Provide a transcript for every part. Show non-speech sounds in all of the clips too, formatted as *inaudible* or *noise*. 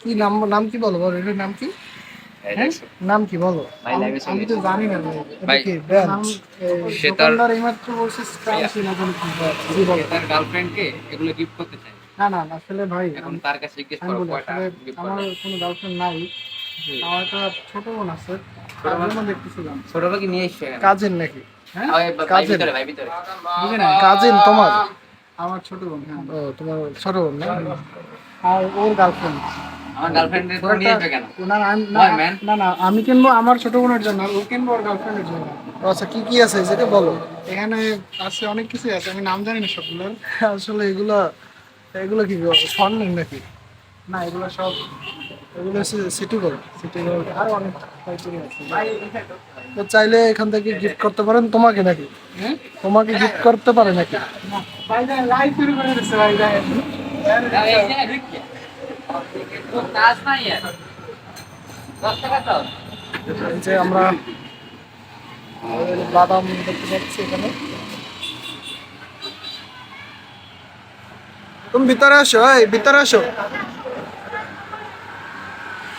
কি নাম নাম কি বলো বলো এটার নাম কি? হ্যাঁ? নাম কি বলো? আমি- তো জানি না কি সে তার- এইমাত্র বলছে স্টাইল ছিল বলে কি? বলো। তার গার্লফ্রেন্ডকে এগুলো গিফট করতে চায়। না না আসলে ভাই এখন তার কাছে জিজ্ঞেস করো কয়টা আমার কোনো গার্লফ্রেন্ড নাই। আমার ছোট বোন আছে তার জন্য দেখতেছিলাম। ছোট ভাই নিয়ে এসছে। কাজিন নাকি? হ্যাঁ? ওই ভাই কাজিন। ভিতরে ভাই ভিতরে। কাজিন তোমার? আমার ছোট বোন হ্যাঁ। ও তোমার ছোট বোন না? আর ওর গার্লফ্রেন্ড আমার গার্লফ্রেন্ডের তো নিয়ে আসবে কেন? না না? না আমি কিনবো আমার ছোট বোনের জন্য আর ও কিনবো ওর গার্লফ্রেন্ডের জন্য। আচ্ছা কি কি আছে সেটা বলো। এখানে আছে অনেক কিছু আছে আমি নাম জানি না সবগুলোর *laughs* আসলে এগুলো এগুলো কি স্বর্ণের নাকি? না এগুলো সব এগুলো সিটি গোল্ড সিটি গোল্ড আরও অনেক তো চাইলে এখান থেকে গিফট করতে পারেন তোমাকে নাকি? হ্যাঁ তোমাকে গিফট করতে পারে নাকি? ভাই যাই লাইভ শুরু করে দিচ্ছে ভাই যে যে আমরা এই যে বাদাম দেখতে পাচ্ছি এখানে। তুমি ভিতরে আসো এই ভিতরে আসো।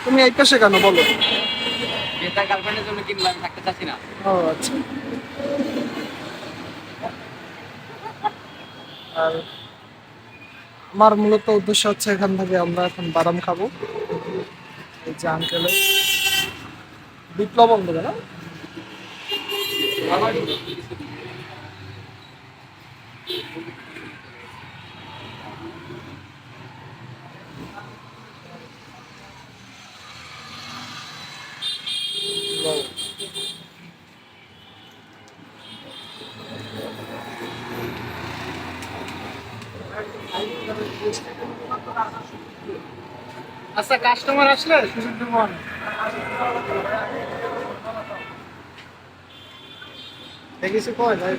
তুমি এই পাশে কেন বলো? গার্লফ্রেন্ডের জন্য কিনবো থাকতে চাচ্ছি না। ও আচ্ছা। আর আমার মূলত উদ্দেশ্য হচ্ছে এখান থেকে আমরা এখন বাদাম খাব। এই যে বিপ্লব দেবে না আচ্ছা কাস্টমার আসলে সুযোগ দেবো দেখিস কয়? তাহলে